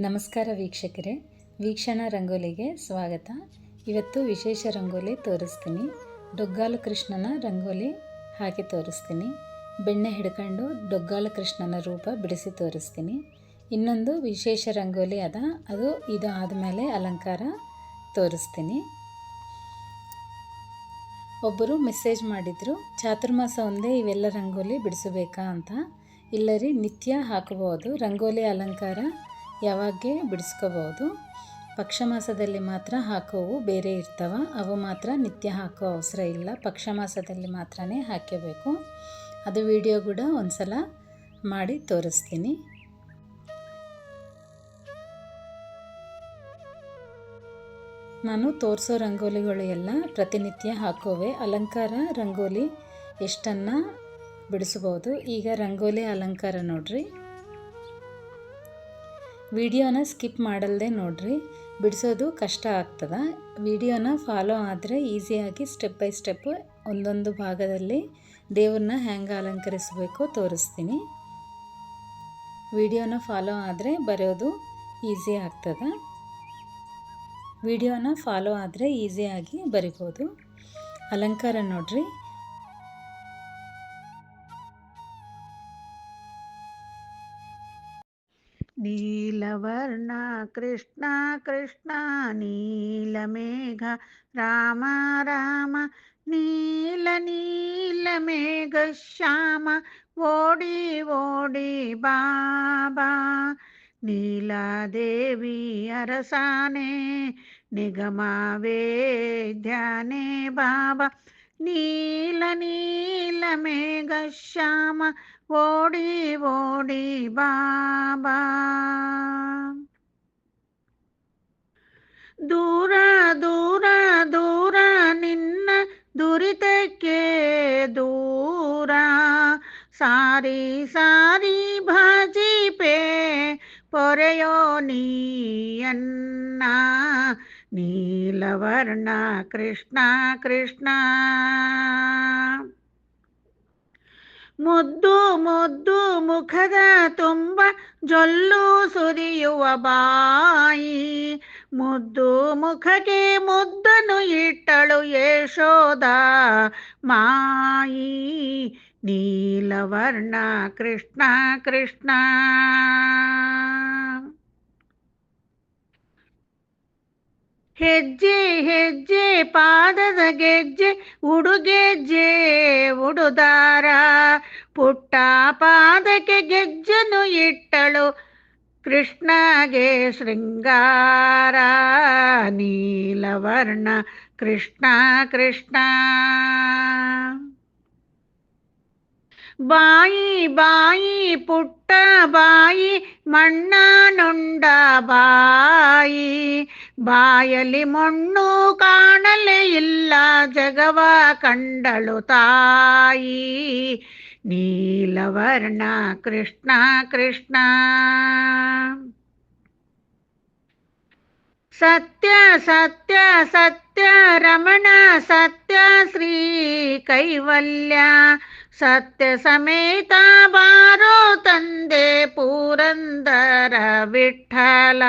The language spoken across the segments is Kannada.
ನಮಸ್ಕಾರ ವೀಕ್ಷಕರೇ. ವೀಕ್ಷಣಾ ರಂಗೋಲಿಗೆ ಸ್ವಾಗತ. ಇವತ್ತು ವಿಶೇಷ ರಂಗೋಲಿ ತೋರಿಸ್ತೀನಿ. ಡೊಗ್ಗಾಲು ಕೃಷ್ಣನ ರಂಗೋಲಿ ಹಾಕಿ ತೋರಿಸ್ತೀನಿ. ಬೆಣ್ಣೆ ಹಿಡ್ಕೊಂಡು ಡೊಗ್ಗಾಲು ಕೃಷ್ಣನ ರೂಪ ಬಿಡಿಸಿ ತೋರಿಸ್ತೀನಿ. ಇನ್ನೊಂದು ವಿಶೇಷ ರಂಗೋಲಿ ಅದ. ಅದು ಇದು ಆದಮೇಲೆ ಅಲಂಕಾರ ತೋರಿಸ್ತೀನಿ. ಒಬ್ಬರು ಮೆಸೇಜ್ ಮಾಡಿದರು, ಚಾತುರ್ಮಾಸ ಒಂದೇ, ಇವೆಲ್ಲ ರಂಗೋಲಿ ಬಿಡಿಸಬೇಕಾ ಅಂತ. ಇಲ್ಲ ರೀ ನಿತ್ಯ ಹಾಕಬಹುದು ರಂಗೋಲಿ ಅಲಂಕಾರ ಯಾವಾಗೆ ಬಿಡಿಸ್ಕೋಬೋದು ಪಕ್ಷ ಮಾಸದಲ್ಲಿ ಮಾತ್ರ ಹಾಕೋವು ಬೇರೆ ಇರ್ತವ. ಅವು ಮಾತ್ರ ನಿತ್ಯ ಹಾಕೋ ಅವಸರ ಇಲ್ಲ. ಪಕ್ಷ ಮಾಸದಲ್ಲಿ ಮಾತ್ರನೇ ಹಾಕಬೇಕು ಅದು ವಿಡಿಯೋ ಕೂಡ ಒಂದು ಸಲ ಮಾಡಿ ತೋರಿಸ್ತೀನಿ. ನಾನು ತೋರಿಸೋ ರಂಗೋಲಿಗಳು ಎಲ್ಲ ಪ್ರತಿನಿತ್ಯ ಹಾಕೋವೆ ಅಲಂಕಾರ ರಂಗೋಲಿ ಎಷ್ಟನ್ನು ಬಿಡಿಸ್ಬೋದು. ಈಗ ರಂಗೋಲಿ ಅಲಂಕಾರ ನೋಡ್ರಿ. ವಿಡಿಯೋನ ಸ್ಕಿಪ್ ಮಾಡಲ್ದೆ ನೋಡ್ರಿ, ಬಿಡಿಸೋದು ಕಷ್ಟ ಆಗ್ತದೆ. ವಿಡಿಯೋನ ಫಾಲೋ ಆದರೆ ಈಸಿಯಾಗಿ ಸ್ಟೆಪ್ ಬೈ ಸ್ಟೆಪ್ ಒಂದೊಂದು ಭಾಗದಲ್ಲಿ ದೇವ್ರನ್ನ ಹೆಂಗೆ ಅಲಂಕರಿಸಬೇಕು ತೋರಿಸ್ತೀನಿ. ವಿಡಿಯೋನ ಫಾಲೋ ಆದರೆ ಬರೆಯೋದು ಈಸಿ ಆಗ್ತದೆ. ವಿಡಿಯೋನ ಫಾಲೋ ಆದರೆ ಈಸಿಯಾಗಿ ಬರಿಬೋದು. ಅಲಂಕಾರ ನೋಡ್ರಿ नीलवर्ण कृष्ण कृष्ण नीलमेघ, राम राम नीलनीलमेघश्याम ओडि ओडि, बाबा, नीलादेवी, अरसाने, निगमावे, ध्याने, बाबा नीलनीलमेघश्याम ಧ್ಯಾನೆ ಬಾಬಾ ನೀಲ ನೀಲ ಮೇಘ ಶ್ಯಾಮ ಓಡಿ ಓಡಿ ಬಾಬಾ ದೂರ ದೂರ ದೂರ ನಿನ್ನ ದುರಿತಕ್ಕೆ ದೂರ ಸಾರಿ ಸಾರಿ ಭಾಜಿಪೆ ಪೊರೆಯೋ ನೀಯನ್ನ ನೀಲವರ್ಣ ಕೃಷ್ಣ ಕೃಷ್ಣ ಮುದ್ದು ಮುದ್ದು ಮುಖದ ತುಂಬ ಜೊಲ್ಲು ಸುರಿಯುವ ಬಾಯಿ. ಮುದ್ದು ಮುಖಕ್ಕೆ ಮುದ್ದನು ಇಟ್ಟಳು ಯಶೋದ ಮಾಯಿ. ನೀಲವರ್ಣ ಕೃಷ್ಣ ಕೃಷ್ಣ. ಹೆಜ್ಜೆ ಹೆಜ್ಜೆ ಪಾದದ ಗೆಜ್ಜೆ ಉಡುಗೆಜ್ಜೆ ಉಡುದಾರ ಪುಟ್ಟ ಪಾದಕ್ಕೆ ಗೆಜ್ಜನು ಇಟ್ಟಳು ಕೃಷ್ಣಗೆ ಶೃಂಗಾರ ನೀಲವರ್ಣ ಕೃಷ್ಣ ಕೃಷ್ಣ ಬಾಯಿ ಬಾಯಿ ಪುಟ್ಟ ಬಾಯಿ ಮಣ್ಣ ನೊಂಡ ಬಾಯಿ ಬಾಯಲ್ಲಿ ಮಣ್ಣು ಕಾಣಲೇ ಇಲ್ಲ ಜಗವ ಕಂಡಳು ತಾಯಿ ನೀಲವರ್ಣ ಕೃಷ್ಣ ಕೃಷ್ಣ ಸತ್ಯ ಸತ್ಯ ಸತ್ಯ ರಮಣ ಸತ್ಯ ಶ್ರೀ ಕೈವಲ್ಯ ಸತ್ಯ ಸಮೇತ ಬಾರೋ ತಂದೆ ಪೂರಂದರ ವಿಠಲ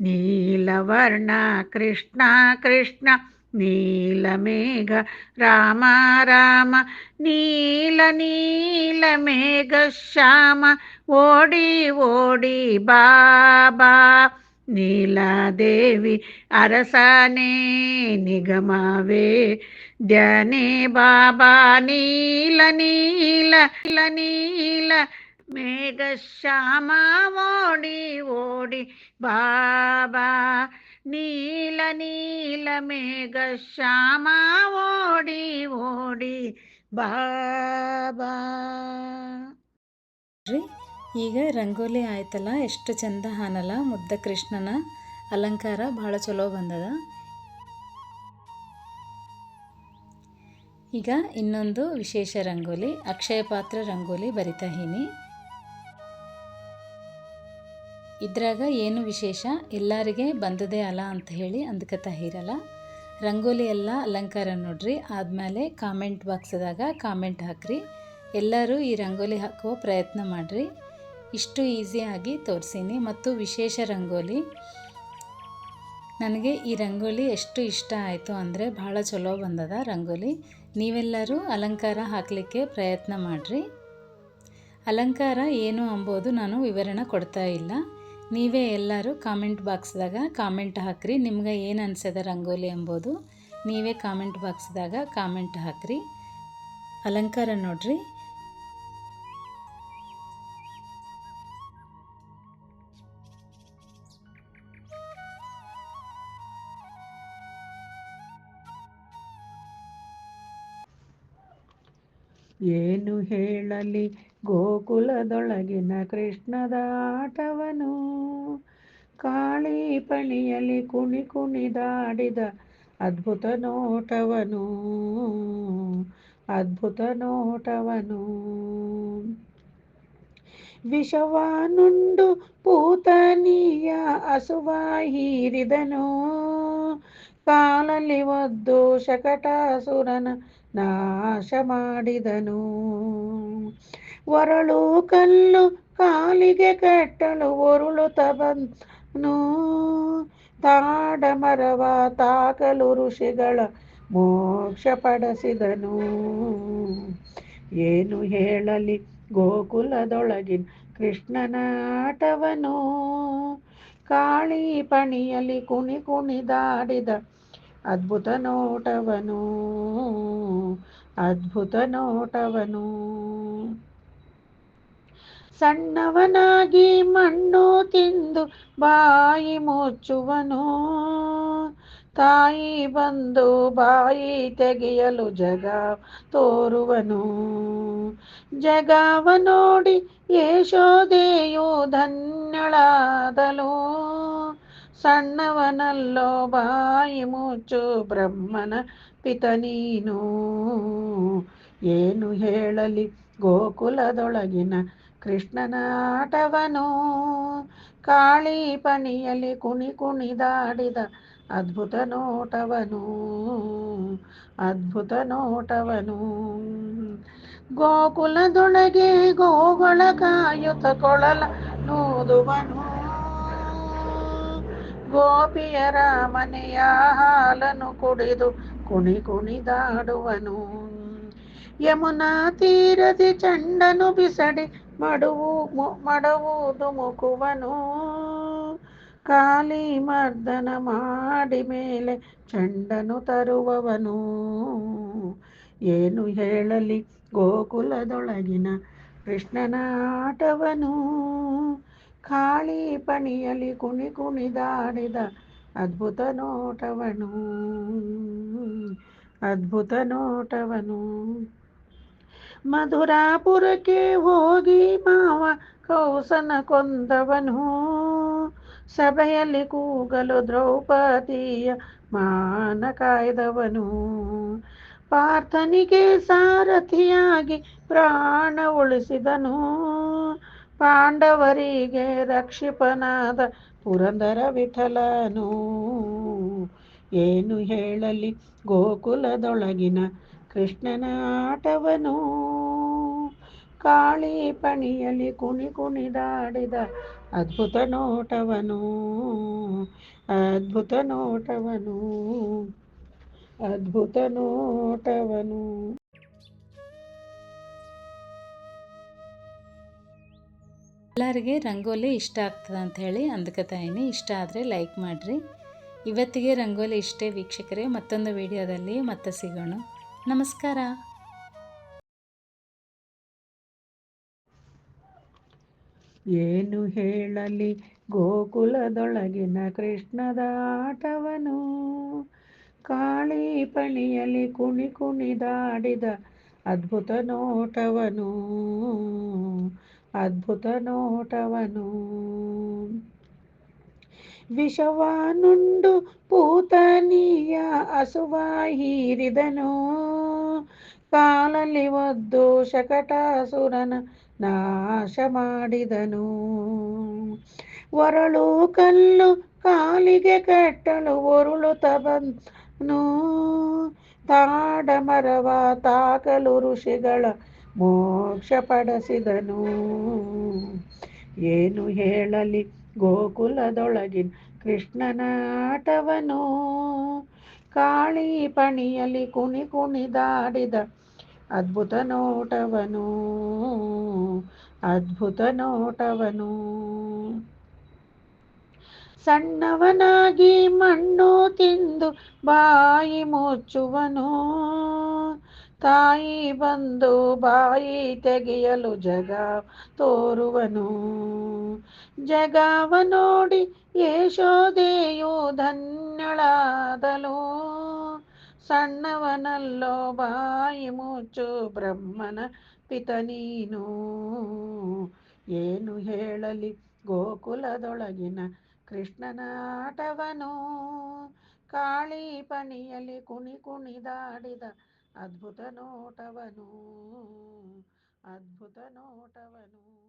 ನೀಲವರ್ಣ ಕೃಷ್ಣ ಕೃಷ್ಣ ನೀಲಮೇಘ ರಾಮ ರಾಮ ನೀಲ ನೀಲ ಮೇಘ ಶ್ಯಾಮ ಓಡಿ ಓಡಿ ಬಾಬಾ ನೀಲಾದೇವಿ ಅರಸನೇ ನಿಗಮವೇ ಧ್ಯಾನೇ ಬಾಬಾ ನೀಲ ನೀಲ ನೀಲ ಮೇಘ ಶ್ಯಾಮ ಓಡಿ ಓಡಿ ಬಾಬಾ ನೀಲ ನೀಲ ಮೇಘ ಶ್ಯಾಮ ಓಡಿ ಓಡಿ ಬಾಬಾ ಈಗ ರಂಗೋಲಿ ಆಯ್ತಲ್ಲ, ಎಷ್ಟು ಚಂದ ಹಾನಲ್ಲ, ಮುದ್ದ ಕೃಷ್ಣನ ಅಲಂಕಾರ ಭಾಳ ಚಲೋ ಬಂದದ. ಈಗ ಇನ್ನೊಂದು ವಿಶೇಷ ರಂಗೋಲಿ, ಅಕ್ಷಯ ಪಾತ್ರ ರಂಗೋಲಿ ಬರಿತಾ ಹೀನಿ. ಇದ್ರಾಗ ಏನು ವಿಶೇಷ? ಎಲ್ಲರಿಗೆ ಬಂದದೇ ಅಲ್ಲ ಅಂತ ಹೇಳಿ ಅಂದ್ಕತಾ ಇರಲ್ಲ ರಂಗೋಲಿ ಎಲ್ಲ ಅಲಂಕಾರ ನೋಡ್ರಿ, ಆದಮೇಲೆ ಕಾಮೆಂಟ್ ಬಾಕ್ಸ್ದಾಗ ಕಾಮೆಂಟ್ ಹಾಕ್ರಿ. ಎಲ್ಲರೂ ಈ ರಂಗೋಲಿ ಹಾಕುವ ಪ್ರಯತ್ನ ಮಾಡಿರಿ. ಇಷ್ಟು ಈಸಿಯಾಗಿ ತೋರಿಸೀನಿ. ಮತ್ತು ವಿಶೇಷ ರಂಗೋಲಿ. ನನಗೆ ಈ ರಂಗೋಲಿ ಎಷ್ಟು ಇಷ್ಟ ಆಯಿತು ಅಂದರೆ ಭಾಳ ಚಲೋ ಬಂದದ ರಂಗೋಲಿ. ನೀವೆಲ್ಲರೂ ಅಲಂಕಾರ ಹಾಕಲಿಕ್ಕೆ ಪ್ರಯತ್ನ ಮಾಡಿರಿ. ಅಲಂಕಾರ ಏನು ಅಂಬೋದು ನಾನು ವಿವರಣೆ ಕೊಡ್ತಾ ಇಲ್ಲ. ನೀವೇ ಎಲ್ಲರೂ ಕಾಮೆಂಟ್ ಬಾಕ್ಸ್ದಾಗ ಕಾಮೆಂಟ್ ಹಾಕ್ರಿ. ನಿಮ್ಗೆ ಏನು ಅನ್ಸದ ರಂಗೋಲಿ ಎಂಬುದು ನೀವೇ ಕಾಮೆಂಟ್ ಬಾಕ್ಸ್ದಾಗ ಕಾಮೆಂಟ್ ಹಾಕ್ರಿ. ಅಲಂಕಾರ ನೋಡ್ರಿ. ಏನು ಹೇಳಲಿ? ಗೋಕುಲದೊಳಗಿನ ಕೃಷ್ಣದ ಆಟವನು ಕಾಳಿ ಕುಣಿ ಕುಣಿದಾಡಿದ ಅದ್ಭುತ ನೋಟವನು. ಅದ್ಭುತ ನೋಟವನು. ವಿಷವಾನುಂಡು ಪೂತನಿಯ ಅಸುವ ಹೀರಿದನು. ಕಾಲಲ್ಲಿ ಒದ್ದು ಶಕಟಾಸುರನ ನಾಶ ಮಾಡಿದನು ಒರಳು ಕಲ್ಲು ಕಾಲಿಗೆ ಕಟ್ಟಲು ಒರುಳು ಬಂದನು. ತಾಡ ಮರವ ತಾಕಲು ಋಷಿಗಳ ಮೋಕ್ಷ ಪಡಿಸಿದನು. ಏನು ಹೇಳಲಿ ಗೋಕುಲದೊಳಗಿನ ಕೃಷ್ಣನಾಟವನು. ಕಾಳಿ ಪಣಿಯಲ್ಲಿ ಕುಣಿ ಕುಣಿದಾಡಿದ ಅದ್ಭುತ ನೋಟವನು ಅದ್ಭುತ ನೋಟವನು. ಸಣ್ಣವನಾಗಿ ಮಣ್ಣು ತಿಂದು ಬಾಯಿ ಮುಚ್ಚುವನು. ತಾಯಿ ಬಂದು ಬಾಯಿ ತೆಗೆಯಲು ಜಗ ತೋರುವನು. ಜಗವ ನೋಡಿ ಯಶೋದೆಯು ಧನ್ಯಳಾದಲು ಸಣ್ಣವನಲ್ಲೋ ಬಾಯಿ ಮುಚ್ಚು ಬ್ರಹ್ಮನ ಪಿತ ನೀನು. ಏನು ಹೇಳಲಿ ಗೋಕುಲದೊಳಗಿನ ಕೃಷ್ಣನಾಟವನು. ಕಾಳಿ ಪಣಿಯಲ್ಲಿ ಕುಣಿ ಕುಣಿದಾಡಿದ ಅದ್ಭುತ ನೋಟವನು. ಅದ್ಭುತ ನೋಟವನು. ಗೋಕುಲದೊಳಗೆ ಗೋಗಳ ಕಾಯುತ ಕೊಳಲ ನೂದುವನು ಗೋಪಿಯರ ಮನೆಯ ಹಾಲನ್ನು ಕುಡಿದು ಕುಣಿ ಕುಣಿದಾಡುವನು. ಯಮುನಾ ತೀರದಿ ಚಂಡನು ಬಿಸಡಿ ಮಡುವು ಮಡವುದು ಮುಕುವನು. ಕಾಲಿ ಮರ್ದನ ಮಾಡಿ ಮೇಲೆ ಚಂಡನು ತರುವವನು. ಏನು ಹೇಳಲಿ ಗೋಕುಲದೊಳಗಿನ ಕೃಷ್ಣನ ಕಾಳಿ ಪಣಿಯಲ್ಲಿ ಕುಣಿ ಕುಣಿದಾಡಿದ ಅದ್ಭುತ ನೋಟವನು. ಅದ್ಭುತ ನೋಟವನು. ಮಧುರಾಪುರಕ್ಕೆ ಹೋಗಿ ಮಾವ ಕೌಸನ ಕೊಂದವನು. ಸಭೆಯಲ್ಲಿ ಕೂಗಲು ದ್ರೌಪದಿಯ ಮಾನ ಕಾಯ್ದವನು. ಪಾರ್ಥನಿಗೆ ಸಾರಥಿಯಾಗಿ ಪ್ರಾಣ ಉಳಿಸಿದನು. ಪಾಂಡವರಿಗೆ ರಕ್ಷಿಪನಾದ ಪುರಂದರ ವಿಠಲನು. ಏನು ಹೇಳಲಿ ಗೋಕುಲದೊಳಗಿನ ಕೃಷ್ಣನ ಆಟವನು. ಕಾಳಿ ಪಣಿಯಲ್ಲಿ ಕುಣಿ ಕುಣಿದಾಡಿದ ಅದ್ಭುತ ನೋಟವನು. ಅದ್ಭುತ ನೋಟವನು. ಅದ್ಭುತ ನೋಟವನು. ಎಲ್ಲರಿಗೆ ರಂಗೋಲಿ ಇಷ್ಟ ಆಗ್ತದೆ ಅಂತ ಹೇಳಿ ಅಂದ್ಕೊತಾಯಿನಿ ಇಷ್ಟ ಆದರೆ ಲೈಕ್ ಮಾಡಿರಿ. ಇವತ್ತಿಗೆ ರಂಗೋಲಿ ಇಷ್ಟೇ ವೀಕ್ಷಕರೇ, ಮತ್ತೊಂದು ವಿಡಿಯೋದಲ್ಲಿ ಮತ್ತೆ ಸಿಗೋಣ. ನಮಸ್ಕಾರ. ಏನು ಹೇಳಲಿ? ಗೋಕುಲದೊಳಗಿನ ಕೃಷ್ಣದ ಆಟವನು. ಕಾಳಿ ಪಣಿಯಲ್ಲಿ ಕುಣಿ ಕುಣಿದಾಡಿದ ಅದ್ಭುತ ನೋಟವನು. ಅದ್ಭುತ ನೋಟವನು. ವಿಷವಾನುಂಡು ಪೂತನಿಯ ಅಸುವ ಹೀರಿದನು. ಕಾಲಲ್ಲಿ ಒದ್ದು ಶಕಟಾಸುರನ ನಾಶ ಮಾಡಿದನು ಒರಳು ಕಲ್ಲು ಕಾಲಿಗೆ ಕಟ್ಟಲು ಒರುಳುತ್ತ ಬಂದನು. ತಾಡ ಮರವ ತಾಕಲು ಋಷಿಗಳ ಮೋಕ್ಷ ಪಡಿಸಿದನು. ಏನು ಹೇಳಲಿ? ಗೋಕುಲದೊಳಗಿನ ಕೃಷ್ಣನ ಆಟವನು. ಕಾಳಿ ಪಣಿಯಲ್ಲಿ ಕುಣಿ ಕುಣಿದಾಡಿದ ಅದ್ಭುತ ನೋಟವನು. ಅದ್ಭುತ ನೋಟವನು. ಸಣ್ಣವನಾಗಿ ಮಣ್ಣು ತಿಂದು ಬಾಯಿ ಮುಚ್ಚುವನು. ತಾಯಿ ಬಂದು ಬಾಯಿ ತೆಗೆಯಲು ಜಗ ತೋರುವನು. ಜಗವ ನೋಡಿ ಯಶೋದೆಯು ಧನ್ಯಳಾದಲು. ಸಣ್ಣವನಲ್ಲೋ ಬಾಯಿ ಮುಚ್ಚು ಬ್ರಹ್ಮನ ಪಿತ ನೀನು. ಏನು ಹೇಳಲಿ ಗೋಕುಲದೊಳಗಿನ ಕೃಷ್ಣನಾಟವನು. ಕಾಳಿ ಪಣಿಯಲ್ಲಿ ಕುಣಿ ಕುಣಿದಾಡಿದ ಅದ್ಭುತ ನೋಟವನು ಅದ್ಭುತ ನೋಟವನು